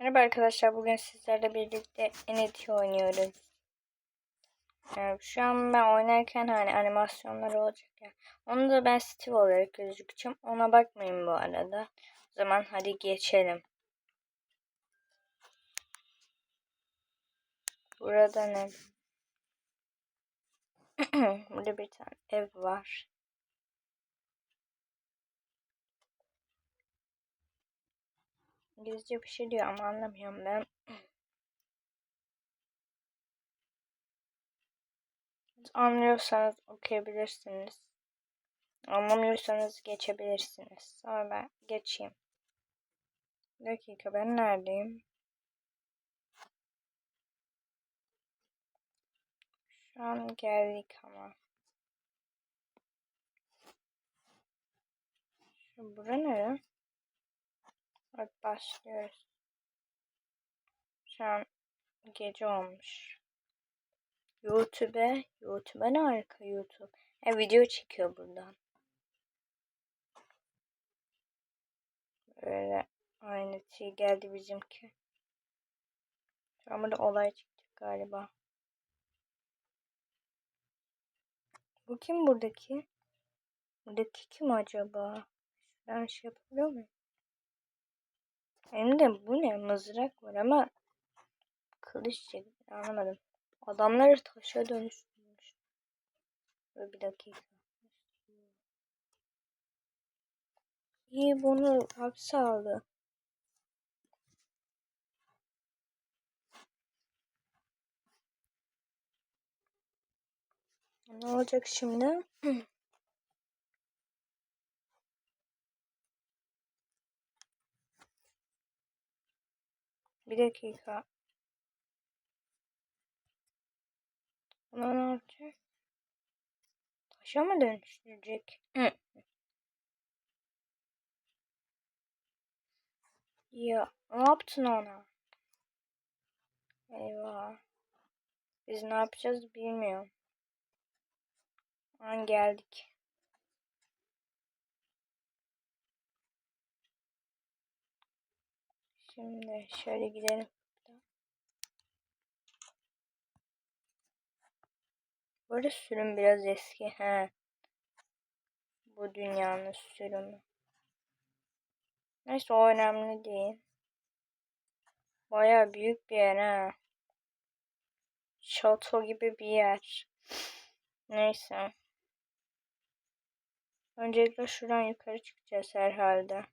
Merhaba arkadaşlar. Bugün sizlerle birlikte Entity oynuyoruz. Evet, şu an ben oynarken hani animasyonları olacak ya. Onu da ben Steve olarak gözükeceğim. Ona bakmayın bu arada. O zaman hadi geçelim. Burada ne? Burada bir tane ev var. İngilizce bir şey diyor ama anlamıyorum ben. Anlıyorsanız okuyabilirsiniz. Anlamıyorsanız geçebilirsiniz. Ama ben geçeyim. Bir dakika ben neredeyim? Şu an geldik ama. Şu bura nere? Bak başlıyoruz. Şu an gece olmuş. YouTube'e, YouTube'e ne harika YouTube. E, video çekiyor buradan. Böyle aynı şey geldi bizimki. Şu an burada olay çıktı galiba. Bu kim buradaki? Buradaki kim acaba? Ben şey yapabiliyor muyum? Hem de bu ne? Mızrak var ama kılıç çekti. Anlamadım. Adamları taşa dönüştürmüş. Bir dakika. İyi bunu hapse aldı. Ne olacak şimdi? Bir dakika. Buna ne yapacak? Taşa mı dönüştürecek? Hı. Ya ne yaptın ona? Eyvah. Biz ne yapacağız bilmiyorum. An geldik. Şimdi şöyle gidelim. Bu arada sürüm biraz eski. He. Bu dünyanın sürümü. Neyse o önemli değil. Baya büyük bir yer ha. Şato gibi bir yer. Neyse. Öncelikle şuradan yukarı çıkacağız herhalde.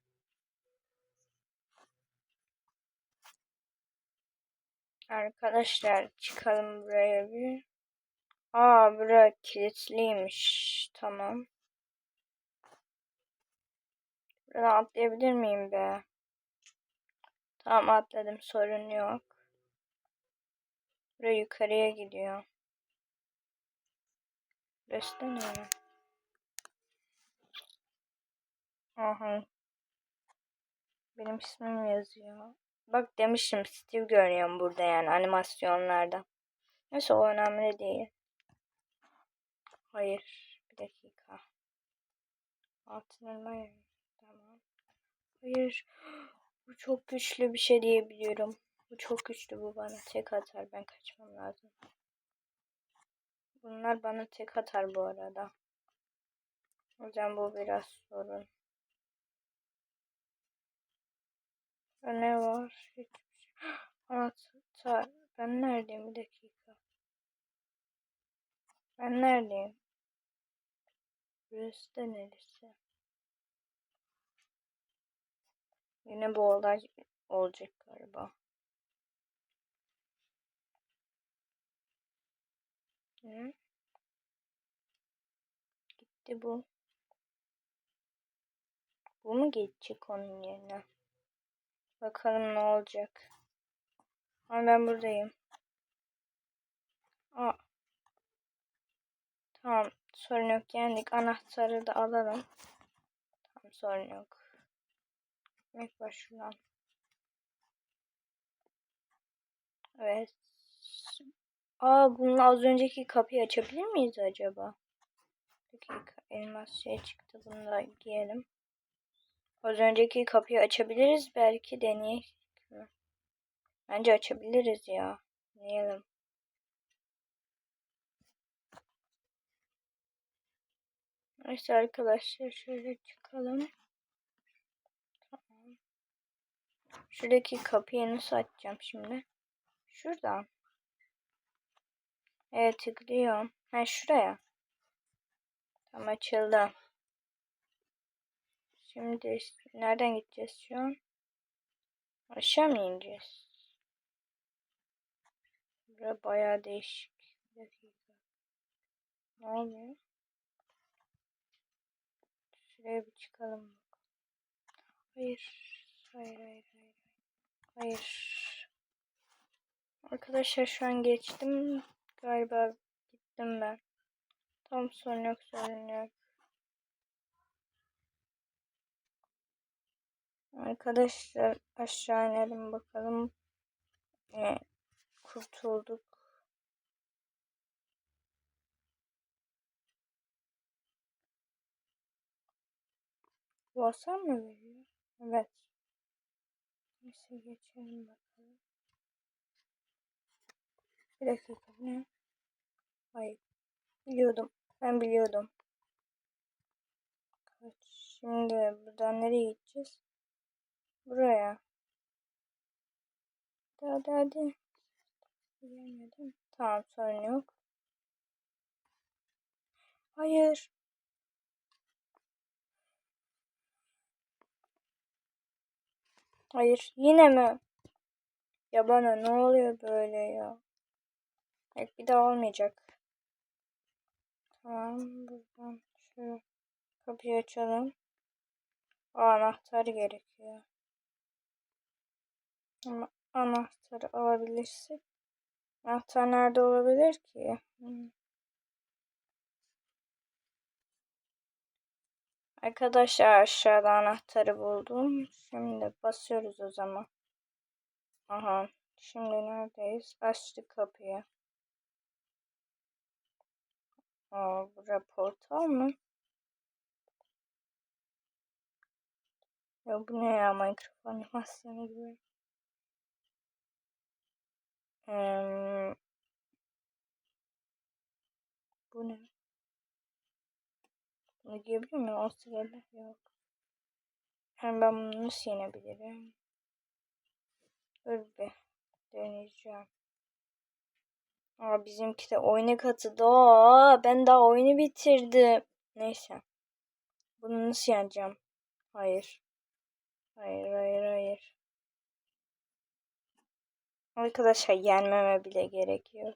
Arkadaşlar çıkalım buraya bir. Aa bura kilitliymiş. Tamam. Buradan atlayabilir miyim be? Tamam atladım sorun yok. Buraya yukarıya gidiyor. Burası da? Aha. Benim ismim yazıyor. Bak demiştim Steve görüyorum burada yani animasyonlarda. Neyse o önemli değil. Hayır. Bir dakika. Altın elma. Tamam. Hayır. Bu çok güçlü bir şey diyebiliyorum. Bu çok güçlü bu bana tek atar. Ben kaçmam lazım. Bunlar bana tek atar bu arada. O yüzden bu biraz sorun. Ne var? Hiçbir şey. Anahtar. Ben neredeyim? Bir dakika. Ben neredeyim? Burası da neresi? Yine bu olay olacak galiba. Hı? Gitti bu. Bu mu geçecek onun yerine? Bakalım ne olacak. Ama ben buradayım. Aa. Tamam. Sorun yok. Yendik. Anahtarı da alalım. Tamam sorun yok. Gitmek var şuradan. Evet. Aa bununla az önceki kapıyı açabilir miyiz acaba? Dakika. Elmas şey çıktı. Bunu da giyelim. Az önceki kapıyı açabiliriz. Belki deneyelim. Bence açabiliriz ya. Deneyelim. Neyse arkadaşlar şöyle çıkalım. Tamam. Şuradaki kapıyı nasıl açacağım şimdi? Şuradan. Evet tıklıyorum. Ha şuraya. Tamam açıldı. Şimdi nereden gideceğiz şu an? Aşağı mı ineceğiz? Bura bayağı değişik. Ne oluyor? Şuraya bir çıkalım. Hayır. Hayır hayır hayır. Hayır. Arkadaşlar şu an geçtim. Galiba gittim ben. Tam sorun yok sorun yok. Arkadaşlar aşağı inelim bakalım. Ee, kurtulduk. Bu mı veriyor? Evet. Neyse geçelim bakalım. Bir dakika ne? Hayır. Biliyordum. Ben biliyordum. Şimdi buradan nereye gideceğiz? Buraya. Hadi hadi. Gelmedim. Tamam sorun yok. Hayır. Hayır. Yine mi? Ya bana ne oluyor böyle ya? Evet bir daha olmayacak. Tamam buradan şöyle kapıyı açalım. O anahtar gerekiyor. Anahtarı alabilirsek. Anahtar nerede olabilir ki? Hmm. Arkadaşlar aşağıda anahtarı buldum. Şimdi basıyoruz o zaman. Aha. Şimdi neredeyiz? Açtık kapıyı. Aa, bura portal mı? Ya bu ne ya Minecraft animasyonu gibi. Hmm. Bu ne? Bunu giyebiliyor muyum? O sırada yok. Hem ben bunu nasıl yenebilirim? Dur bir deneyeceğim. Aa bizimki de oyuna katıldı. Ben daha oyunu bitirdim. Neyse. Bunu nasıl yeneceğim? Hayır. Hayır hayır hayır. Arkadaşlar yenmeme bile gerekiyor.